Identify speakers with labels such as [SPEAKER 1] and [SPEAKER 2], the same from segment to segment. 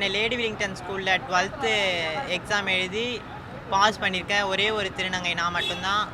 [SPEAKER 1] Chennai lady Willingdon ஸ்கூலில் twelfth exam எழுதி pass பண்ணியிருக்கேன் ஒரே ஒரு திருநங்கை நான் மட்டும்தான்.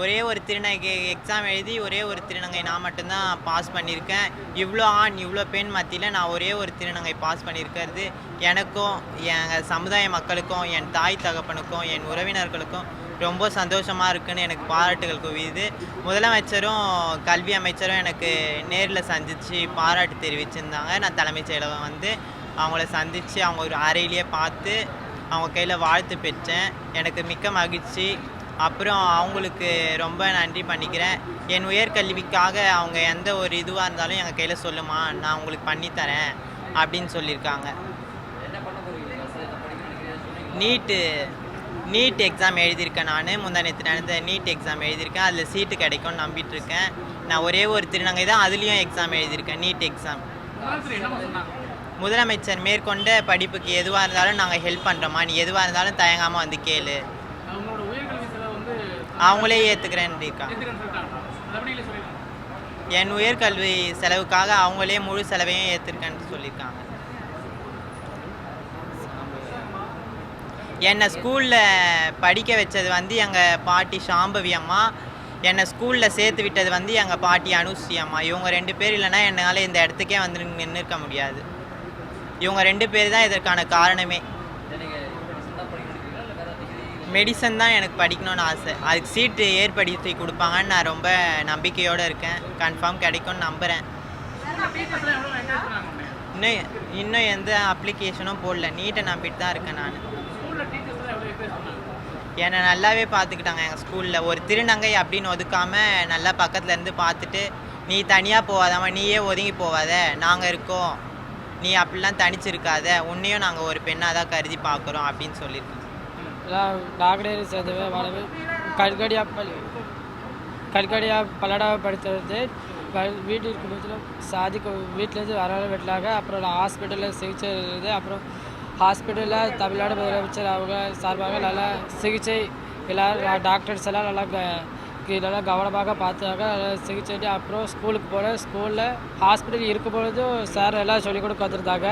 [SPEAKER 1] ஒரே ஒரு திருநங்கை எக்ஸாம் எழுதி ஒரே ஒரு திருநங்கை நான் மட்டும்தான் பாஸ் பண்ணியிருக்கேன். இவ்வளோ ஆண் இவ்வளோ பெண் மத்தியில் நான் ஒரே ஒரு திருநங்கை பாஸ் பண்ணியிருக்கிறது. எனக்கும் எங்கள் சமுதாய மக்களுக்கும் என் தாய் தகப்பனுக்கும் என் உறவினர்களுக்கும் ரொம்ப சந்தோஷமாக இருக்குன்னு எனக்கு பாராட்டுகள் குவியுது. முதலமைச்சரும் கல்வி அமைச்சரும் எனக்கு நேரில் சந்தித்து பாராட்டு தெரிவிச்சிருந்தாங்க. நான் தலைமைச் செயலகம் வந்து அவங்கள சந்தித்து அவங்க ஒரு அறையிலேயே பார்த்து அவங்க கையில் வாழ்த்து பெற்றேன். எனக்கு மிக்க மகிழ்ச்சி. அப்புறம் அவங்களுக்கு ரொம்ப நன்றி பண்ணிக்கிறேன். என் உயர்கல்விக்காக அவங்க எந்த ஒரு இதுவாக இருந்தாலும் எங்கள் கையில் சொல்லுமா நான் உங்களுக்கு பண்ணித்தரேன் அப்படின்னு சொல்லியிருக்காங்க. நீட்டு நீட் எக்ஸாம் எழுதியிருக்கேன் நான். முந்தானத்து நடந்த நீட் எக்ஸாம் எழுதியிருக்கேன். அதில் சீட்டு கிடைக்கும்னு நம்பிட்டுருக்கேன். நான் ஒரே ஒரு திருநங்கை தான் அதுலேயும் எக்ஸாம் எழுதியிருக்கேன் நீட் எக்ஸாம்
[SPEAKER 2] முதலமைச்சர்
[SPEAKER 1] மேற்கொண்ட படிப்புக்கு எதுவாக இருந்தாலும் நாங்கள் ஹெல்ப் பண்ணுறோமா நீ எதுவாக இருந்தாலும் தயங்காமல் வந்து கேளு. அவங்களே ஏற்றுக்கிறேன்னு இருக்காங்க என் உயர்கல்வி செலவுக்காக அவங்களே முழு செலவையும் ஏற்றிருக்கேன்னு சொல்லியிருக்காங்க என்னை ஸ்கூலில் படிக்க வச்சது வந்து எங்கள் பாட்டி சாம்பவி அம்மா. என்னை ஸ்கூலில் சேர்த்து விட்டது வந்து எங்கள் பாட்டி அனுஸ்ரீ அம்மா. இவங்க ரெண்டு பேர் இல்லைன்னா என்னால் இந்த இடத்துக்கே வந்து நின்று இருக்க முடியாது. இவங்க ரெண்டு பேர் தான் இதற்கான காரணமே. மெடிசன் தான் எனக்கு படிக்கணும்னு ஆசை. அதுக்கு சீட்டு ஏற்படுத்தி கொடுப்பாங்கன்னு நான் ரொம்ப நம்பிக்கையோடு இருக்கேன். கன்ஃபார்ம் கிடைக்கும்னு நம்புகிறேன் இன்னும் இன்னும் எந்த அப்ளிகேஷனும் போடல. நீட்டை நம்பிட்டு தான் இருக்கேன் நான். என்னை நல்லாவே பார்த்துக்கிட்டாங்க எங்கள் ஸ்கூலில் ஒரு திருநங்கை அப்படின்னு ஒதுக்காமல் நல்லா பக்கத்துலேருந்து பார்த்துட்டு நீ தனியாக போகாதாம்மா. நீயே ஒதுங்கி போகாத. நாங்கள் இருக்கோம். நீ அப்படிலாம் தனிச்சிருக்காத உன்னையும் நாங்கள் ஒரு பெண்ணாக தான் கருதி பார்க்குறோம் அப்படின்னு சொல்லியிருக்கோம்
[SPEAKER 3] டாக்டர் சேர்ந்தவே வாழவே. கல்கடியா பள்ளி. கல்கடியா பல்லடாவை படித்தது. வீட்டு இருக்கும் போதில் சாதிக்கு வீட்டிலேருந்து வர விடலாங்க அப்புறம் ஹாஸ்பிட்டலில் சிகிச்சை இருந்தது அப்புறம் ஹாஸ்பிட்டலில் தமிழ்நாடு முதலமைச்சர் அவங்க சார்பாக நல்லா சிகிச்சை எல்லாரும் டாக்டர்ஸ் எல்லாம் நல்லா க இதெல்லாம் நல்லா கவனமாக பார்த்தாங்க. நல்லா சிகிச்சை அப்புறம் ஸ்கூலுக்கு போனேன் ஸ்கூலில் ஹாஸ்பிட்டல் இருக்கும் பொழுதும் சார் எல்லாம் சொல்லிக் கொடுக்க வந்திருந்தாங்க.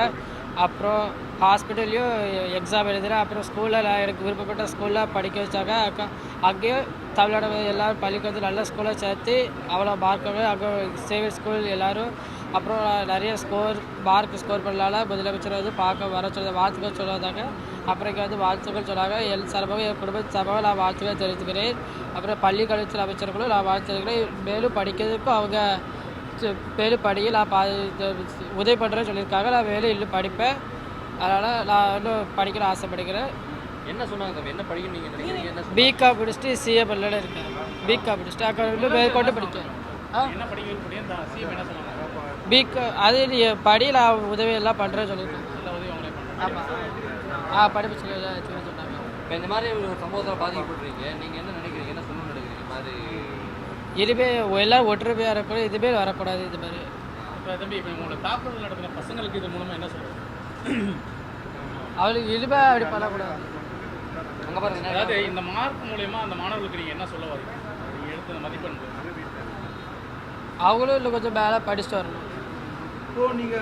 [SPEAKER 3] அப்புறம் ஹாஸ்பிட்டல்லையும் எக்ஸாம் எழுதுறேன். அப்புறம் ஸ்கூலில் எனக்கு விருப்பப்பட்ட ஸ்கூலில் படிக்க வச்சாங்க. அக்கா அங்கேயும் தமிழ்நாடு எல்லாரும் வந்து நல்ல ஸ்கூலில் சேர்த்து அவ்வளோ மார்க்கு அங்கே சேவியர் ஸ்கூல் எல்லாரும் அப்புறம் நிறைய ஸ்கோர் மார்க் ஸ்கோர் பண்ணலால முதலமைச்சர் வந்து பார்க்க வர சொல்ல வாழ்த்துக்கள் சொல்லாதாங்க அப்புறம் வந்து வாழ்த்துக்கள் சொன்னாங்க. என் சார்பாக என் குடும்ப சார்பாக நான் வாழ்த்துக்கள் தெரிவித்துக்கிறேன். அப்புறம் பள்ளி கல்வித்துறை அமைச்சர்களும் நான் வாழ்த்து தெரிவிக்கிறேன் மேலும் படிக்கிறதுக்கும் அவங்க மேலும் படிக்க நான் பா உதவி பண்ணுறேன்னு சொல்லியிருக்காங்க. நான் மேலும் இன்னும் படிப்பேன். அதனால் நான் இன்னும் படிக்கிற ஆசைப்படுகிறேன்.
[SPEAKER 4] என்ன சொன்னாங்க என்ன படிக்கணும்
[SPEAKER 3] பிகாம் முடிச்சுட்டு சிஏ பண்ணல இருக்கேன். பிகாம் முடிச்சுட்டு அக்கா மேற்கொண்டு படிக்கிறேன்
[SPEAKER 2] என்ன படிக்க
[SPEAKER 3] பிகா அது நீ படி நான் உதவி எல்லாம் பண்ணுறேன்னு சொல்லியிருக்கேன்
[SPEAKER 2] எல்லா உதவி அவங்களே பண்ணாங்க
[SPEAKER 3] ஆமாம் ஆ படிப்பு சொல்லி சொன்னாங்க
[SPEAKER 4] இப்போ இந்த மாதிரி ஒரு சம்பவத்தில் பாதிக்கப்படுறீங்க நீங்க என்ன நினைக்கிறீங்க? என்ன சொல்லணும்னு நினைக்கிறீங்க? இந்த மாதிரி
[SPEAKER 3] இனிமே எல்லாம் ஒற்றுமையாக இருக்கணும். இதுமே வரக்கூடாது இது மாதிரி
[SPEAKER 2] இப்போ தம்பி இப்போ உங்களோட தாக்குதல் நடத்தின பசங்களுக்கு இது மூலமாக என்ன சொல்றது?
[SPEAKER 3] அவளுக்கு இனிமே அப்படி பண்ணக்கூடாது.
[SPEAKER 4] அங்கே பாருங்க
[SPEAKER 2] அதாவது இந்த மார்க் மூலயமா அந்த மாணவர்களுக்கு நீங்கள் என்ன சொல்ல வரீங்க? நீங்கள் எடுத்த மதிப்பெண்
[SPEAKER 3] அவங்களும் இன்னும் கொஞ்சம் மேலே படிச்சுட்டு வரணும்.
[SPEAKER 5] இப்போ நீங்க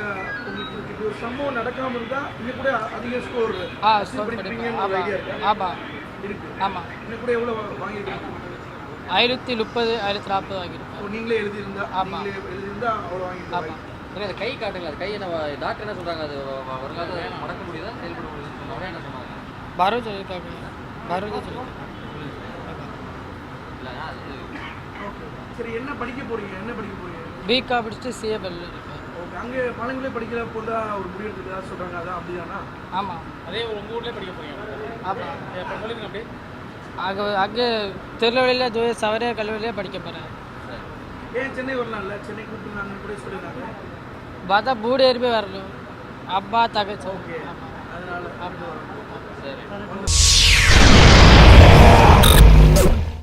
[SPEAKER 5] உங்களுக்கு இப்படி ஒரு சம்பவம் நடக்காம இருந்தா இன்னும் கூட அதிக ஸ்கோர்
[SPEAKER 3] ஆ ஸ்கோர் ஆமாம்
[SPEAKER 5] ஐடியா இருக்கா.
[SPEAKER 3] ஆமாம் ஆமாம்
[SPEAKER 5] இன்னும் கூட எவ்வளவு வாங்கியிருக்கீங்க?
[SPEAKER 3] ஐநூற்றி முப்பது ஐநூற்றி நாற்பது வாங்கியிருக்கேன்.
[SPEAKER 5] இப்போ நீங்களே எழுதியிருந்தா
[SPEAKER 3] ஆமா.
[SPEAKER 5] நீங்களே எழுதியிருந்தா அவ்வளோ
[SPEAKER 3] ஆமாம்
[SPEAKER 5] வாங்கியிருக்கோம்
[SPEAKER 4] இல்லை அது கை காட்டுங்களா அது கை என்ன டாக்டர் என்ன சொல்றாங்க? அது வருங்காலத்தில் மடக்க முடியுதா? செயல்பட முடியுதுன்னு சொன்னாங்க என்ன சொன்னாங்க
[SPEAKER 3] வரும் சொல்லியிருக்காங்க
[SPEAKER 4] இல்லை அது
[SPEAKER 5] சரி என்ன படிக்க போறீங்க? என்ன படிக்க போறீங்க?
[SPEAKER 3] பிகாம் முடிச்சுட்டு சிஏ பண்ணல இருக்கேன்.
[SPEAKER 5] அங்கே பழங்களே படிக்கிற போதா ஒரு முடிவு எடுத்துக்கிறதா சொல்றாங்க? அதான் அப்படிதானா?
[SPEAKER 3] ஆமாம்
[SPEAKER 2] அதே உங்கள் ஊர்லேயே படிக்க போகிறீங்க
[SPEAKER 3] ஆமாம்
[SPEAKER 2] இப்போ சொல்லுங்க அப்படியே
[SPEAKER 3] அங்கே அங்கே திருநெல்வேலியில் தூய சவரிய கல்லூரியிலே படிக்க போகிறேன்
[SPEAKER 5] ஏன் சென்னை வரலாம்ல? சென்னை கூப்பிட்டுருந்தாங்கன்னு கூட சொல்லியிருந்தாங்க
[SPEAKER 3] பார்த்தா மூணு பேருமே வரணும். அம்மா தங்கச்சி.
[SPEAKER 5] ஓகே.
[SPEAKER 3] ஆமாம்
[SPEAKER 5] அதனால
[SPEAKER 3] ஆமாம்
[SPEAKER 4] சரி.